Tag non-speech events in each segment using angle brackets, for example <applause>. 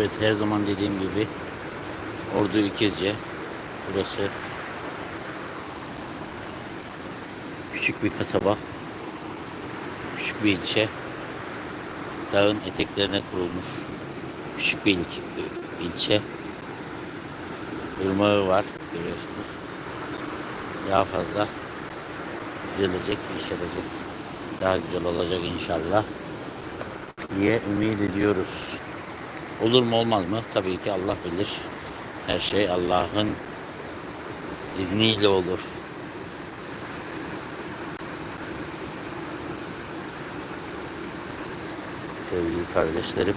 Evet her zaman dediğim gibi Ordu İkizce burası küçük bir kasaba küçük bir ilçe. Dağın eteklerine kurulmuş küçük bir il- ilçe. Irmağı var görüyorsunuz. Daha fazla düzelecek yeşerecek daha güzel olacak inşallah diye ümit ediyoruz. Olur mu olmaz mı? Tabii ki Allah bilir. Her şey Allah'ın izniyle olur. Sevgili kardeşlerim.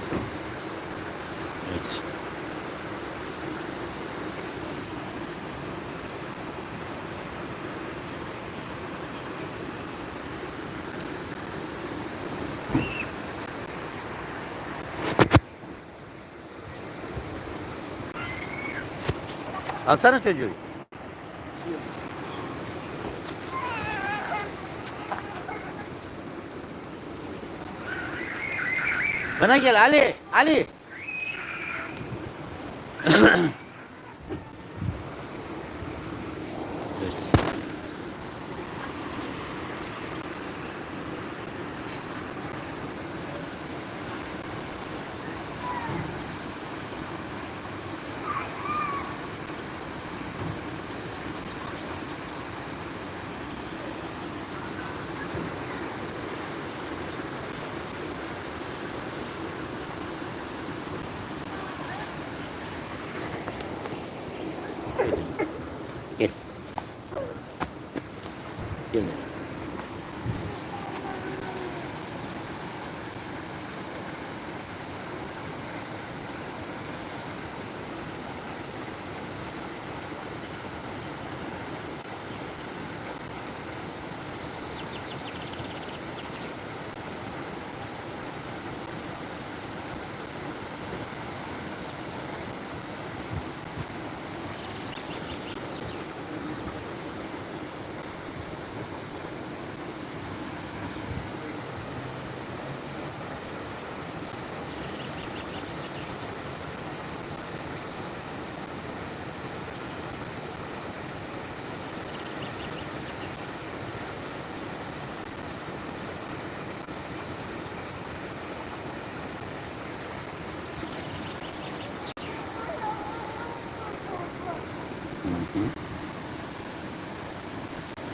Alsana çocuğu. Bana gel Ali. Ali.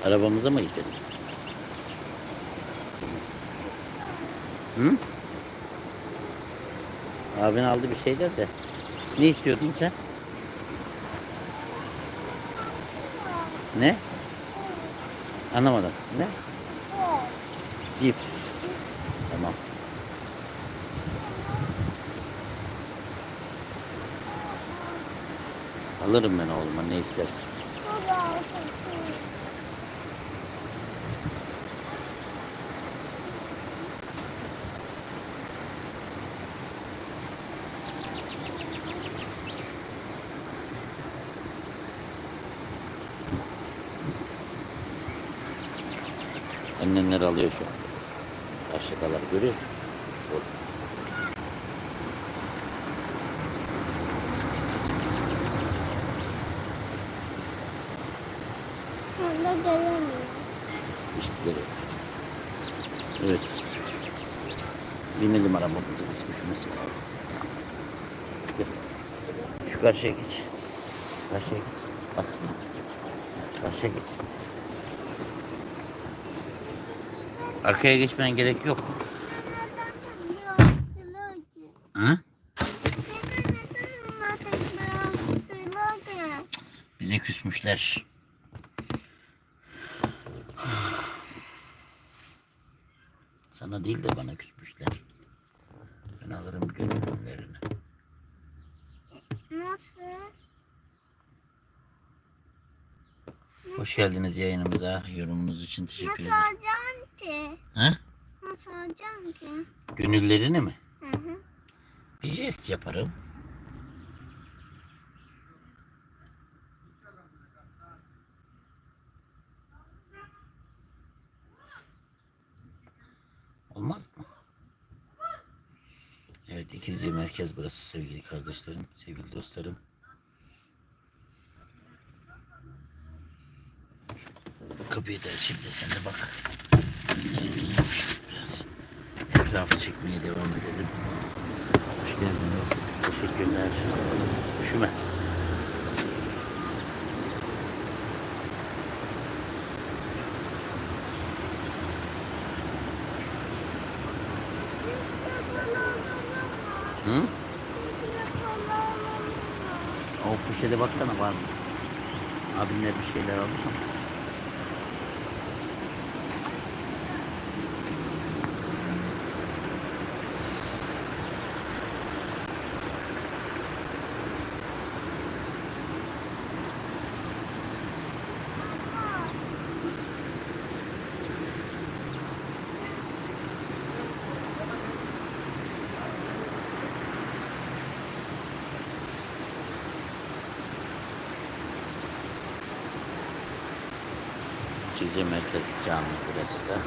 Arabamıza mı gidelim? Hı? Abin aldı bir şeyler de. Ne istiyordun sen? Ne? Anlamadım. Ne? Cips. Tamam. Alırım ben oğluma ne istersin. Annenler alıyor şu an. Aşağıdalar görüyor musun? Onda gelemiyor. İşte böyle. Evet. Binelim arabamızı biz üşümesin. Gel. Şu karşıya geç. Karşıya geç. Bas. Karşıya geç. Arkaya geçmen gerek yok. Ha? Bize küsmüşler. Sana değil de bana küsmüşler. Ben alırım gönüllerini. Nasıl? Hoş geldiniz yayınımıza. Yorumunuz için teşekkür Nasıl ederim. alacağım ki? Ha? Nasıl alacağım ki? Gönüllerini mi? Hı hı. Bir jest yaparım. Olmaz mı? Evet. İkizce merkez burası sevgili kardeşlerim, sevgili dostlarım. Kapıyı da da sen de bak. Biraz etrafı çekmeye devam edelim. Hoş geldiniz. Teşekkürler. Üşüme. Hı? O poşete baksana var mı? Abinler bir şeyler almış ama. Merkez Camii burası da.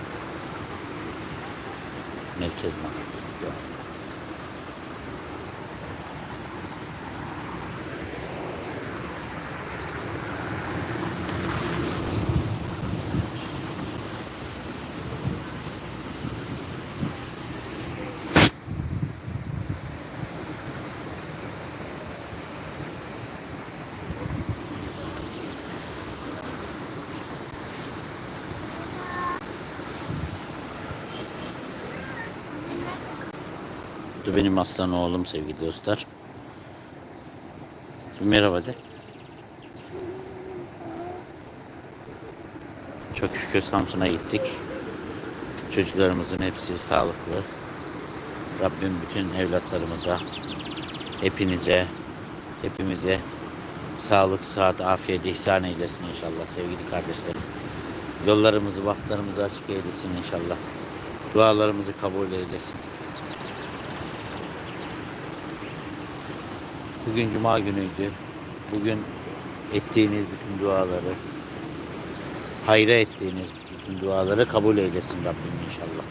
Merkez Mahallesi de. Benim aslan oğlum sevgili dostlar. Merhaba de. Çok şükür Samsun'a gittik. Çocuklarımızın hepsi sağlıklı. Rabbim bütün evlatlarımıza, hepinize, hepimize sağlık, sıhhat, afiyet ihsan eylesin inşallah sevgili kardeşlerim. Yollarımızı, vakitlerimizi açık eylesin inşallah. Dualarımızı kabul eylesin. Bugün cuma günüydü. Bugün ettiğiniz bütün duaları, hayra ettiğiniz bütün duaları kabul eylesin Rabbim inşallah.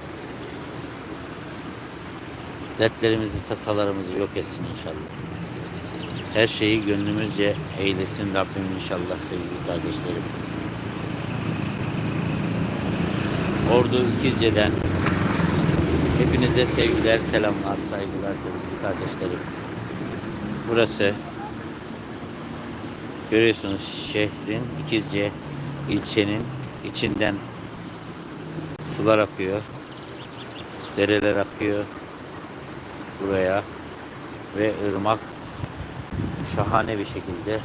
Dertlerimizi, tasalarımızı yok etsin inşallah. Her şeyi gönlümüzce eylesin Rabbim inşallah sevgili kardeşlerim. Ordu İkizce'den hepinize sevgiler, selamlar, saygılar sevgili kardeşlerim. Burası görüyorsunuz şehrin İkizce ilçenin içinden sular akıyor. Dereler akıyor buraya ve ırmak şahane bir şekilde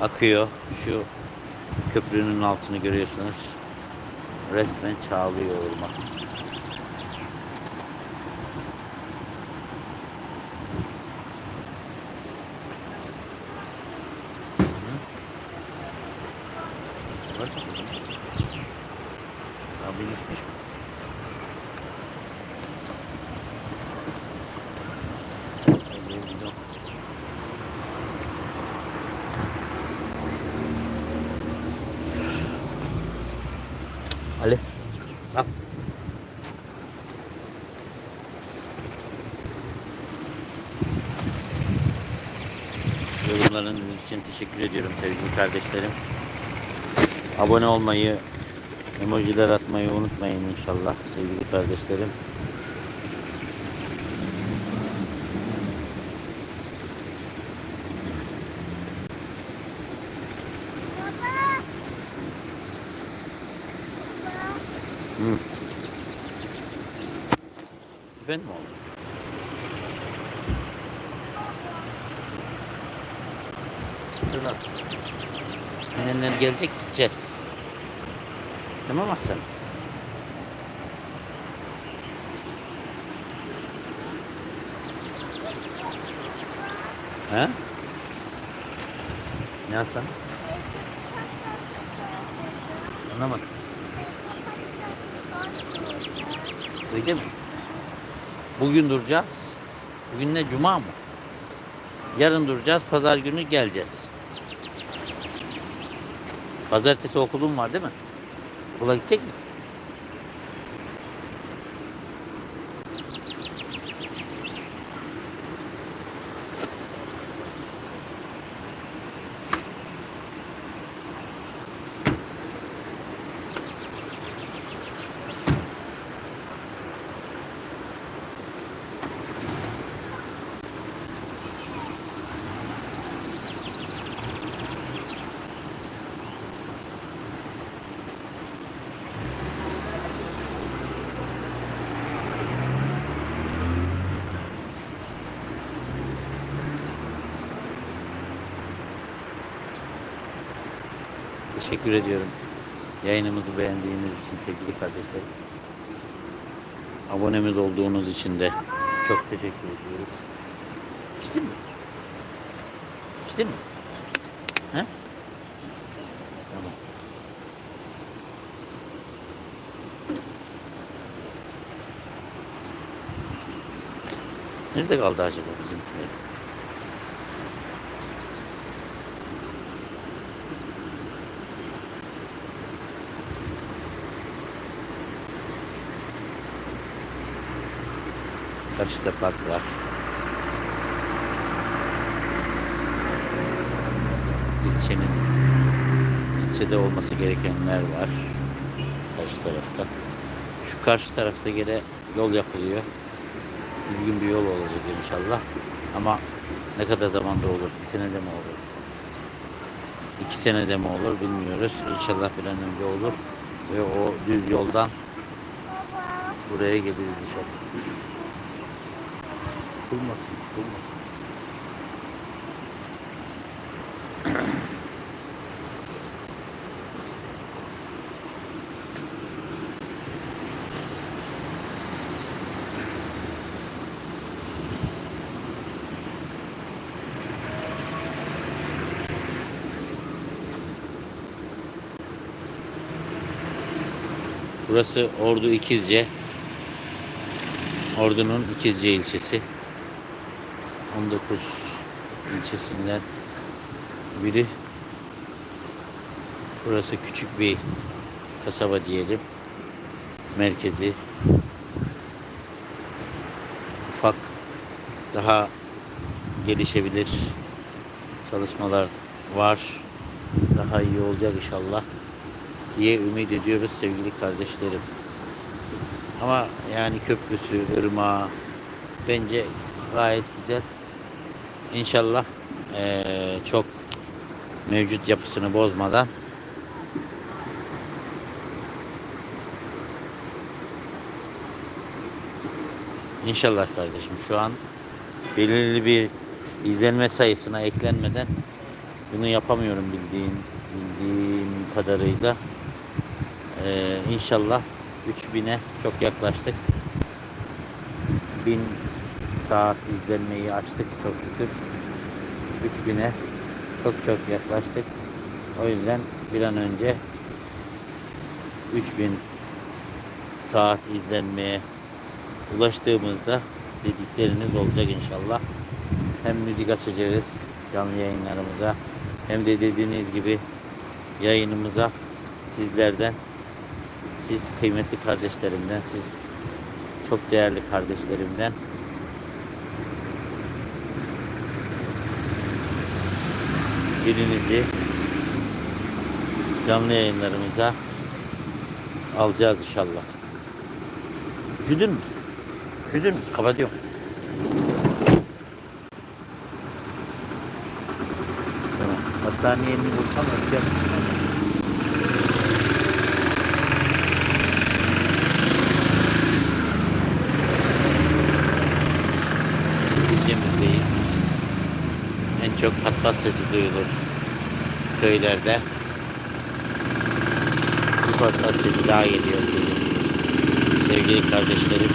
akıyor. Şu köprünün altını görüyorsunuz. Resmen çağlıyor ırmak. Var mı? Abi gitmiş mi? Öyle bir yok. Ali. Al. Yorumlarınız için teşekkür ediyorum sevgili kardeşlerim. Abone olmayı, emojiler atmayı unutmayın inşallah sevgili kardeşlerim. Baba. Efendim oğlum? Gelecek gideceğiz. Tamam aslanım. He? Ne aslan? Anlamadım. Öyle mi? Bugün duracağız. Bugün ne cuma mı? Yarın duracağız. Pazar günü geleceğiz. Pazartesi okulun var değil mi? Okula gidecek misin? Teşekkür ediyorum. Yayınımızı beğendiğiniz için sevgili kardeşlerim. Abonemiz olduğunuz için de çok teşekkür ediyorum. İçtin mi? İçtin mi? He? Nerede kaldı acaba bizimkiler? Karşıda park var. İlçenin ilçede olması gerekenler var. Karşı tarafta. Şu karşı tarafta gene yol yapılıyor. Düzgün bir yol olacak inşallah. Ama ne kadar zamanda olur? Bir senede mi olur? İki senede mi olur bilmiyoruz. İnşallah bir an önce olur. Ve o düz yoldan buraya geliriz inşallah. Bulmasın, bulmasın. Burası Ordu İkizce. Ordu'nun İkizce ilçesi. 19 ilçesinden biri. Burası küçük bir kasaba diyelim. Merkezi. Ufak daha gelişebilir çalışmalar var. Daha iyi olacak inşallah diye ümit ediyoruz sevgili kardeşlerim. Ama yani köprüsü, ırmağı bence gayet güzel. İnşallah eee, çok mevcut yapısını bozmadan İnşallah kardeşim şu an belirli bir izlenme sayısına eklenmeden bunu yapamıyorum bildiğim bildiğim kadarıyla. Ee, inşallah 3000'e çok yaklaştık. 1000 saat izlenmeyi açtık çok şükür. 3000'e çok çok yaklaştık. O yüzden bir an önce 3000 saat izlenmeye ulaştığımızda dedikleriniz olacak inşallah. Hem müzik açacağız canlı yayınlarımıza hem de dediğiniz gibi yayınımıza sizlerden siz kıymetli kardeşlerimden siz çok değerli kardeşlerimden birinizi canlı yayınlarımıza alacağız inşallah. Üşüdün mü? Üşüdün mü? Kapatıyorum. Tamam. Battaniyeni bulsam öpeceğim. ilçemizdeyiz. En çok patlat sesi duyulur köylerde. Bu patlat sesi daha geliyor. Sevgili kardeşlerim.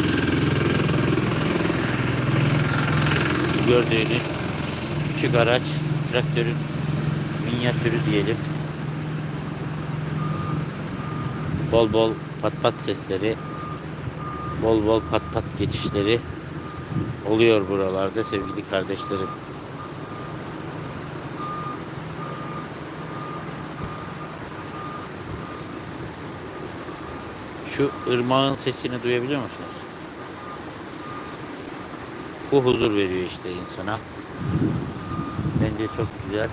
Gördüğünüz küçük araç traktörün minyatürü diyelim. Bol bol pat pat sesleri, bol bol pat pat geçişleri oluyor buralarda sevgili kardeşlerim. Şu ırmağın sesini duyabiliyor musunuz? Bu huzur veriyor işte insana. Bence çok güzel.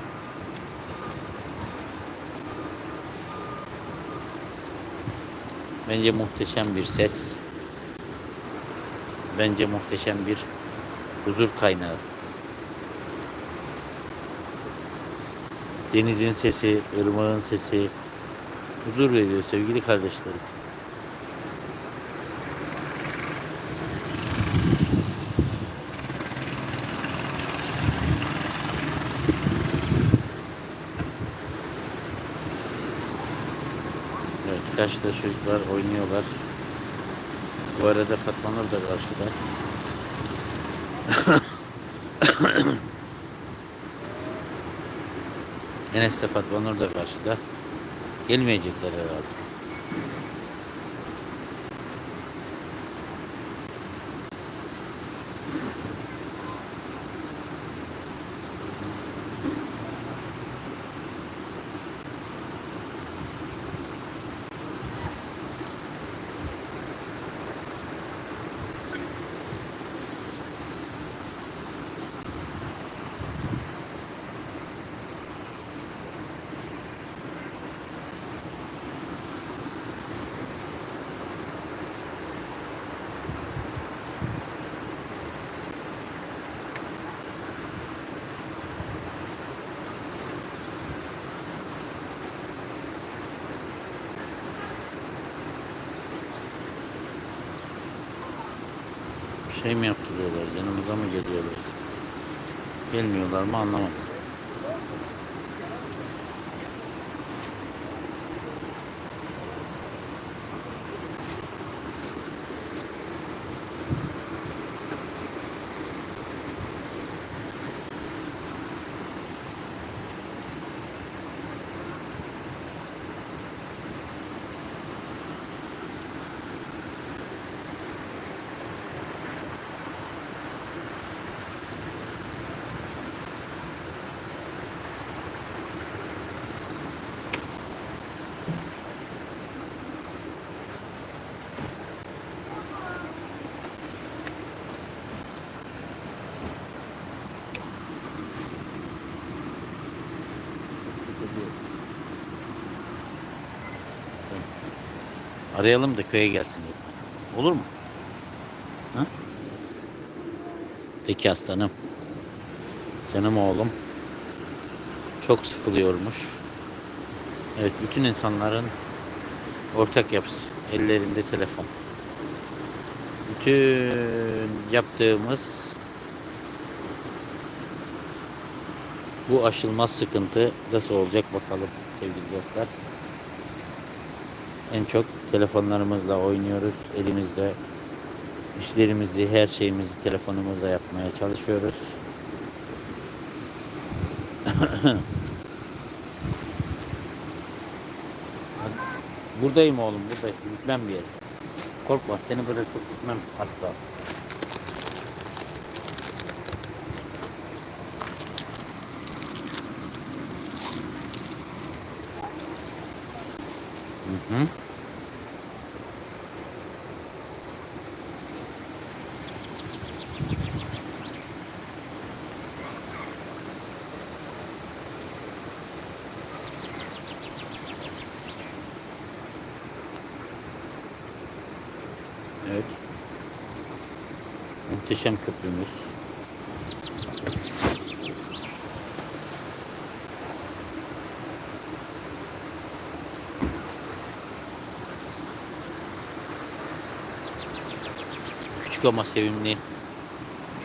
Bence muhteşem bir ses. Bence muhteşem bir huzur kaynağı. Denizin sesi, ırmağın sesi huzur veriyor sevgili kardeşlerim. Karşıda çocuklar oynuyorlar. Bu arada Fatma Nur da karşıda. <coughs> Enes de Fatma Nur da karşıda. Gelmeyecekler herhalde. Şey mi yaptırıyorlar? Yanımıza mı geliyorlar? Gelmiyorlar mı anlamadım. Arayalım da köye gelsin lütfen. Olur mu? Ha? Peki aslanım. Canım oğlum. Çok sıkılıyormuş. Evet bütün insanların ortak yapısı. Ellerinde telefon. Bütün yaptığımız bu aşılmaz sıkıntı nasıl olacak bakalım sevgili dostlar. En çok telefonlarımızla oynuyoruz. Elimizde işlerimizi, her şeyimizi telefonumuzla yapmaya çalışıyoruz. Buradayım oğlum, buradayım. Gitmem bir yere. Korkma, seni bırakıp gitmem asla. Hı. Evet. Muhteşem köprümüz. Küçük ama sevimli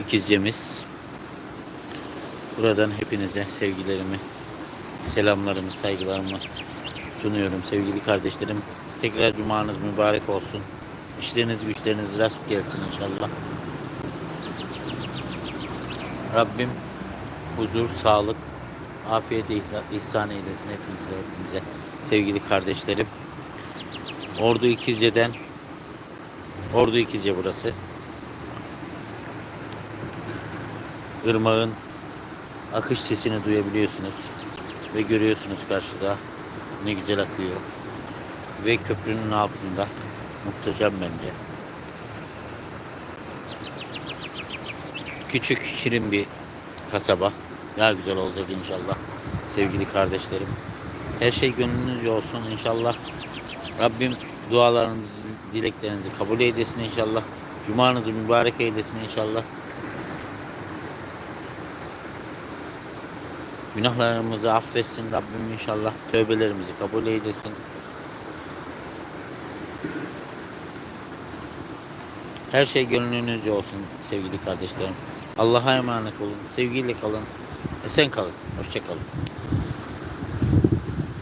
ikizcemiz. Buradan hepinize sevgilerimi, selamlarımı, saygılarımı sunuyorum sevgili kardeşlerim. Tekrar cumanız mübarek olsun. İşleriniz güçleriniz rast gelsin inşallah. Rabbim huzur, sağlık, afiyet ihsan eylesin hepinize, hepinize sevgili kardeşlerim. Ordu İkizce'den Ordu İkizce burası. Irmağın akış sesini duyabiliyorsunuz ve görüyorsunuz karşıda ne güzel akıyor ve köprünün altında muhteşem bence. Küçük şirin bir kasaba. Daha güzel olacak inşallah sevgili kardeşlerim. Her şey gönlünüzce olsun inşallah. Rabbim dualarınızı, dileklerinizi kabul eylesin inşallah. Cumanızı mübarek eylesin inşallah. Günahlarımızı affetsin Rabbim inşallah. Tövbelerimizi kabul eylesin. Her şey gönlünüzce olsun sevgili kardeşlerim. Allah'a emanet olun. Sevgiyle kalın. Esen kalın. Hoşça kalın.